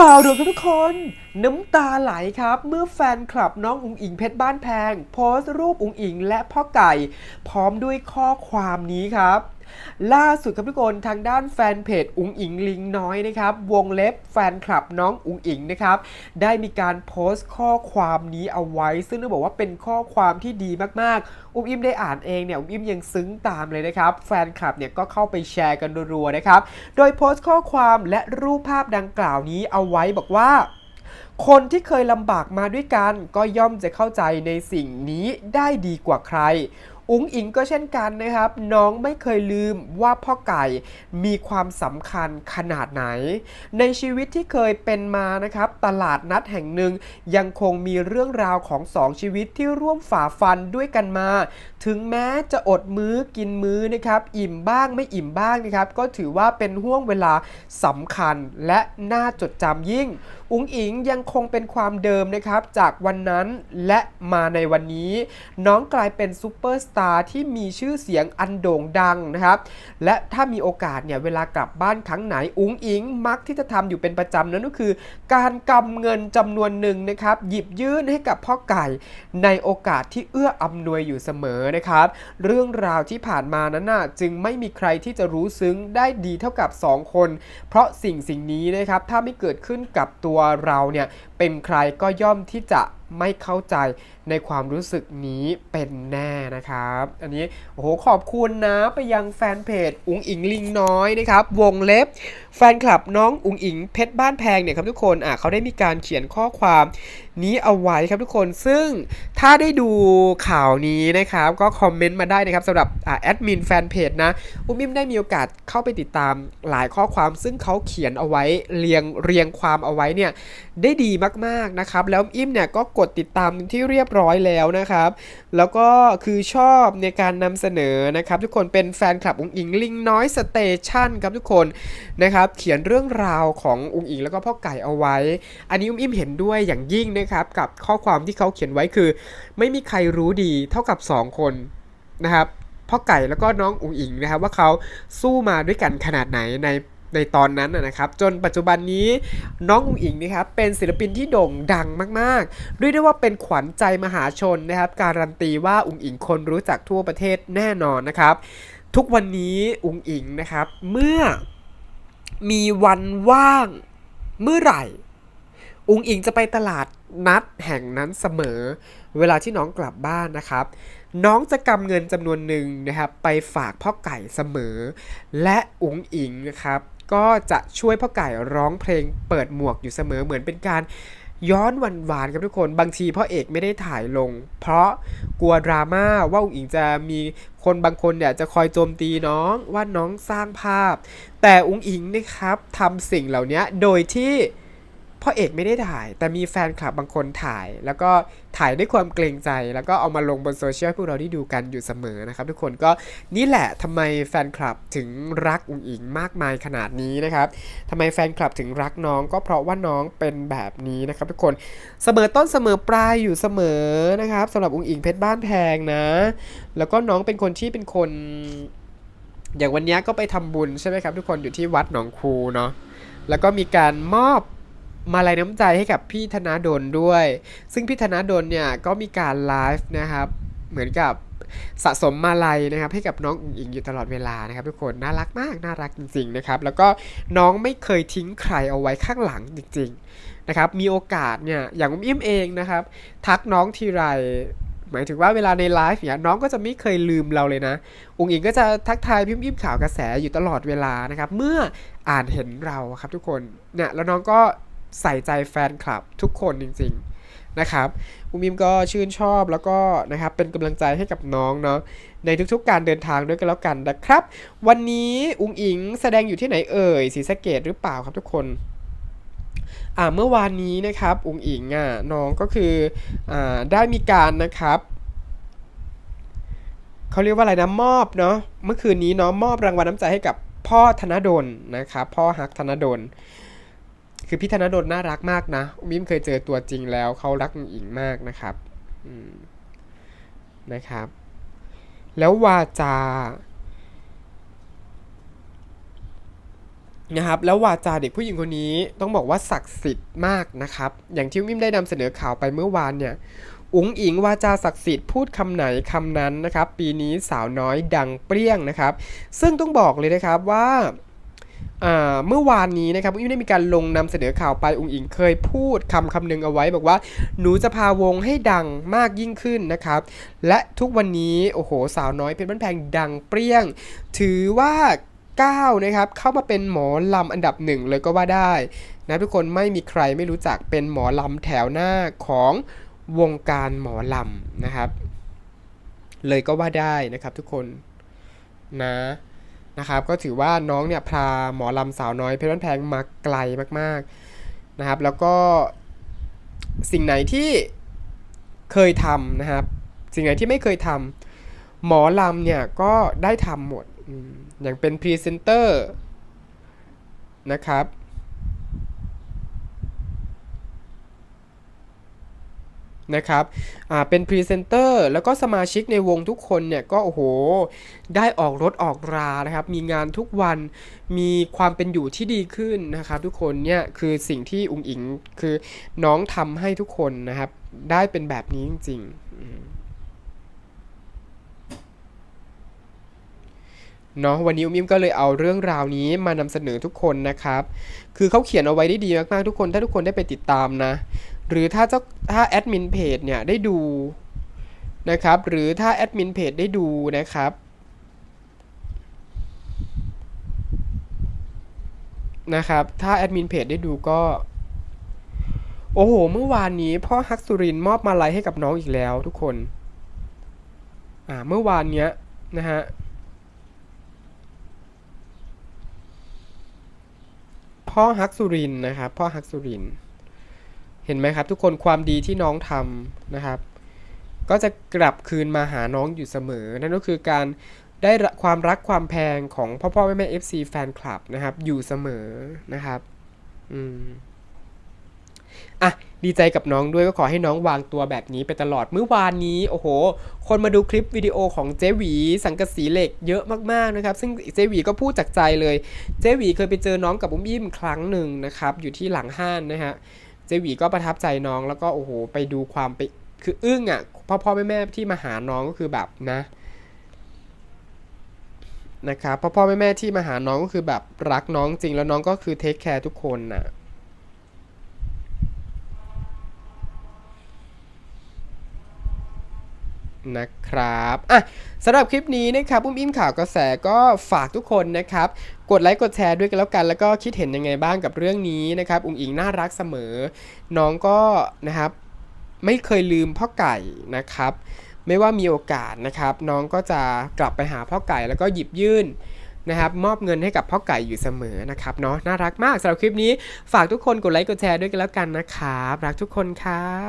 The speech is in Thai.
ข่าวด่วนครับทุกคน น้ำตาไหลครับ เมื่อแฟนคลับน้องอุ๋งอิงเพชรบ้านแพง โพสต์รูปอุ๋งอิงและพ่อไก่ พร้อมด้วยข้อความนี้ครับ ล่าสุดครับทุกคนทางด้านแฟนเพจอุ๋งอิงลิงน้อยนะครับวงเล็บแฟนคลับน้องอุ๋งอิงนะครับได้มีการโพสต์ข้อความนี้เอาไว้ ซึ่งต้องบอกว่าเป็นข้อความที่ดีมากๆ อุ้มอิมได้อ่านเองเนี่ยอุ้มอิมยังซึ้งตามเลยนะครับแฟนคลับเนี่ยก็เข้าไปแชร์กันรัวๆนะครับโดยโพสต์ข้อความและรูปภาพดังกล่าวนี้เอาไว้บอกว่าคนที่เคยลำบากมาด้วยกันก็ย่อมจะเข้าใจในสิ่งนี้ได้ดีกว่าใคร อุ๋งอิงก็เช่นกันนะครับ น้องไม่เคยลืมว่าพ่อไก่มีความสำคัญขนาดไหน ในชีวิตที่เคยเป็นมานะครับ ตลาดนัดแห่งหนึ่งยังคงมีเรื่องราวของสองชีวิตที่ร่วมฝ่าฟันด้วยกันมา ถึงแม้จะอดมื้อกินมื้อนะครับ อิ่มบ้างไม่อิ่มบ้างนะครับ ก็ถือว่าเป็นห่วงเวลาสำคัญและน่าจดจำยิ่ง อุ๋งอิงยังคงเป็นความเดิมนะครับจากวันนั้นและมาในวันนี้ น้องกลายเป็นซูเปอร์สตาร์ที่มีชื่อเสียงอันโด่งดังนะครับ และถ้ามีโอกาสเนี่ยเวลากลับบ้านครั้งไหนอุ๋งอิงมักที่จะทำอยู่เป็นประจำนั่นก็คือ การกำเงินจำนวนหนึ่งนะครับ หยิบยื่นให้กับพ่อไก่ในโอกาสที่เอื้ออำนวยอยู่เสมอนะครับ เรื่องราวที่ผ่านมานั้นน่ะจึงไม่มีใครที่จะรู้ซึ้งได้ดีเท่ากับ 2 คน เพราะสิ่งสิ่งนี้นะครับถ้าไม่เกิดขึ้นกับตัวเราเนี่ย เป็นใครก็ย่อมที่จะไม่เข้าใจในความรู้สึกนี้เป็นแน่นะครับ อันนี้โอ้โหขอบคุณนะไปยังแฟนเพจอุ๋งอิงลิงน้อยนะครับ วงเล็บ แฟนคลับน้องอุ๋งอิงเพชรบ้านแพงเนี่ยครับทุกคนอะเขาได้มีการเขียนข้อความนี้เอาไว้ครับทุกคนซึ่งถ้าได้ดูข่าวนี้นะครับ ก็คอมเมนต์มาได้นะครับสำหรับอะแอดมินแฟนเพจนะอุ้มอิมได้มีโอกาสเข้าไปติดตามหลายข้อความ ซึ่งเขาเขียนเอาไว้เรียงเรียงความเอาไว้เนี่ยได้ดีมากๆนะครับ แล้วอิมเนี่ยก็กดติดตามที่เรียบร้อยแล้วนะครับ แล้วก็คือชอบในการนำเสนอนะครับ ทุกคนเป็นแฟนคลับองค์อิงลิงน้อยสเตชันครับทุกคนนะครับ เขียนเรื่องราวขององค์อิงแล้วก็พ่อไก่เอาไว้ อันนี้อุ้มอิมเห็นด้วยอย่างยิ่งนะครับ กับข้อความที่เขาเขียนไว้คือ ไม่มีใครรู้ดีเท่ากับ 2 คนนะครับพ่อไก่แล้วก็น้องอุ๋งอิงนะครับว่าเขาสู้มาด้วยกันขนาดไหนใน ในตอนนั้นนะครับ จนปัจจุบันนี้น้องอุ๋งอิงนะครับเป็นศิลปินที่โด่งดังมากๆเรียกได้ว่าเป็นขวัญใจมหาชนนะครับการันตีว่าอุ๋งอิงคนรู้จักทั่วประเทศแน่นอนนะครับ ทุกวันนี้อุ๋งอิงนะครับ เมื่อมีวันว่างเมื่อไหร่ อุ๋งอิงจะไปตลาดนัดแห่งนั้นเสมอ เวลาที่น้องกลับบ้านนะครับ น้องจะกำเงินจำนวนหนึ่งนะครับ ไปฝากพ่อไก่เสมอ และอุ๋งอิงนะครับ ก็จะช่วยพ่อไก่ร้องเพลงเปิดหมวกอยู่เสมอเหมือนเป็นการย้อนวันวานๆครับทุกคนบางทีพ่อเอกไม่ได้ถ่ายลง เพราะกลัวดราม่าว่าอุ๋งอิงจะมีคนบางคนเนี่ยจะคอยโจมตีน้องว่าน้องสร้างภาพ แต่อุ๋งอิงนะครับทำสิ่งเหล่านี้โดยที่ พ่อเอกไม่ได้ถ่าย แต่มีแฟนคลับบางคนถ่าย แล้วก็ถ่ายด้วยความเกรงใจ แล้วก็เอามาลงบนโซเชียลพวกเราได้ดูกันอยู่เสมอนะครับ ทุกคนก็นี่แหละทำไมแฟนคลับถึงรักอุ๋งอิงมากมายขนาดนี้นะครับทำไมแฟนคลับถึงรักน้องก็เพราะว่าน้องเป็นแบบนี้นะครับ ทุกคนเสมอต้นเสมอปลายอยู่เสมอนะครับสำหรับอุ๋งอิงเพชรบ้านแพงนะ แล้วก็น้องเป็นคนที่เป็นคน อย่างวันนี้ก็ไปทำบุญใช่ไหมครับ ทุกคนอยู่ที่วัดหนองคูเนาะแล้วก็มีการมอบ มาลัยน้ำใจให้กับพี่ธนาดลด้วย ซึ่งพี่ธนาดลเนี่ยก็มีการไลฟ์นะครับ เหมือนกับสะสมมาลัยนะครับให้กับน้องอุ๋งอิงอยู่ตลอดเวลานะครับทุกคนน่ารักมากน่ารักจริงๆนะครับแล้วก็น้องไม่เคยทิ้งใครเอาไว้ข้างหลังจริงๆนะครับมีโอกาสเนี่ยอย่างอุ้มอิ่มเองนะครับทักน้องทีไรหมายถึงว่าเวลาในไลฟ์เนี่ยน้องก็จะไม่เคยลืมเราเลยนะอุ๋งอิงก็จะทักทายพิมพ์ยิ้มข่าวกระแสอยู่ตลอดเวลานะครับ เมื่ออ่านเห็นเราครับทุกคนเนี่ยแล้วน้องก็ ใส่ใจแฟนคลับทุกคนจริง ๆ นะครับอุ๋งอิมก็ชื่นชอบแล้วก็นะครับเป็นกำลังใจให้กับน้องเนาะในทุกๆการเดินทางด้วยกันแล้วกันนะครับ วันนี้อุ๋งอิงแสดงอยู่ที่ไหนเอ่ยศรีสะเกดหรือเปล่าครับทุกคนอ่าเมื่อวานนี้นะครับอุ๋งอิงอะน้องก็คืออ่าได้มีการนะครับเขาเรียกว่าอะไรนะมอบเนาะเมื่อคืนนี้เนาะมอบรางวัลน้ำใจให้กับพ่อธนดลนะครับ พ่อฮักธนดล คือพี่ธนดลน่ารักมากนะมิมเคยเจอตัวจริงแล้วเขารักอิงมากนะครับนะครับ แล้ววาจานะครับแล้ววาจาเด็กผู้หญิงคนนี้ต้องบอกว่าศักดิ์สิทธิ์มากนะครับ อย่างที่มิมได้นำเสนอข่าวไปเมื่อวานเนี่ยอุ๋งอิงวาจาศักดิ์สิทธิ์พูดคำไหนคำนั้นนะครับ ปีนี้สาวน้อยดังเปรี้ยงนะครับ ซึ่งต้องบอกเลยนะครับว่า เมื่อวานนี้นะครับมิมได้มีการลงนำเสนอข่าวไปอุ๋งอิงเคยพูดคำคำหนึ่งเอาไว้ บอกว่าหนูจะพาวงให้ดังมากยิ่งขึ้นนะครับ และทุกวันนี้โอ้โหสาวน้อยเพชรบ้านแพงดังเปรี้ยง ถือว่าก้าวนะครับเข้ามาเป็นหมอลำอันดับหนึ่งเลยก็ว่าได้นะทุกคนไม่มีใครไม่รู้จักเป็นหมอลำแถวหน้าของวงการหมอลำนะครับ เลยก็ว่าได้นะครับทุกคนนะ นะครับก็ถือว่าน้องเนี่ยพาหมอลำสาวน้อยเพชรบ้านแพงมาไกลมากๆนะครับ แล้วก็สิ่งไหนที่เคยทำนะครับ สิ่งไหนที่ไม่เคยทำหมอลำเนี่ยก็ได้ทำหมดอืมอย่างเป็นพรีเซนเตอร์นะครับ นะครับเป็นพรีเซนเตอร์แล้วก็สมาชิกในวงทุกคนเนี่ยก็โอ้โห ได้ออกรถออกรานะครับ มีงานทุกวันมีความเป็นอยู่ที่ดีขึ้นนะครับ ทุกคนเนี่ยคือสิ่งที่อุ๋งอิงคือน้องทำให้ทุกคนนะครับ ได้เป็นแบบนี้จริงๆเนาะวันนี้อุ้มอิมก็เลยเอาเรื่องราวนี้มานำเสนอทุกคนนะครับ คือเขาเขียนเอาไว้ได้ดีมากๆทุกคน ถ้าทุกคนได้ไปติดตามนะ หรือถ้าเจ้าถ้าแอดมินเพจเนี่ยได้ดูนะครับ หรือถ้าแอดมินเพจได้ดูนะครับนะครับ ถ้าแอดมินเพจได้ดูก็ โอ้โห เมื่อวานนี้พ่อฮักสุรินมอบมาลัยให้กับน้องอีกแล้วทุกคน อ่า เมื่อวานเนี้ยนะฮะ พ่อฮักสุรินนะครับ พ่อฮักสุรินทร์ ห็นไหมครับ ทุกคนความดีที่น้องทำนะครับ ก็จะกลับคืนมาหาน้องอยู่เสมอ นั่นก็คือการได้ความรักความแพงของพ่อพ่อแม่แม่ FC แฟนคลับนะครับ อยู่เสมอนะครับอืมอะดีใจกับน้องด้วยก็ขอให้น้องวางตัวแบบนี้ไปตลอดเมื่อวานนี้ โอ้โห คนมาดูคลิปวิดีโอของเจวี สังกะสีเหล็กเยอะมากๆนะครับ ซึ่งเจวีก็พูดจากใจเลย เจวีเคยไปเจอน้องกับอุ้มยิ้มครั้งหนึ่งนะครับ อยู่ที่หลังห้านนะฮะ เจวีก็ประทับใจน้องแล้วก็โอ้โหไปดูความไปคืออึ้งอะพ่อพ่อแม่แม่ที่มาหาน้องก็คือแบบนะนะครับพ่อพ่อแม่แม่ที่มาหาน้องก็คือแบบรักน้องจริงแล้วน้องก็คือเทคแคร์ทุกคนน่ะ นะครับอะสำหรับคลิปนี้นะครับอุ้มอิ่มข่าวกระแสก็ฝากทุกคนนะครับ กดไลค์กดแชร์ด้วยกันแล้วกัน แล้วก็คิดเห็นยังไงบ้างกับเรื่องนี้นะครับอุ้งอิงน่ารักเสมอ น้องก็นะครับไม่เคยลืมพ่อไก่นะครับ ไม่ว่ามีโอกาสนะครับ น้องก็จะกลับไปหาพ่อไก่แล้วก็หยิบยื่นนะครับมอบเงินให้กับพ่อไก่อยู่เสมอนะครับเนาะน่ารักมากสำหรับคลิปนี้ฝากทุกคนกดไลค์กดแชร์ด้วยกันแล้วกันนะครับ รักทุกคนครับ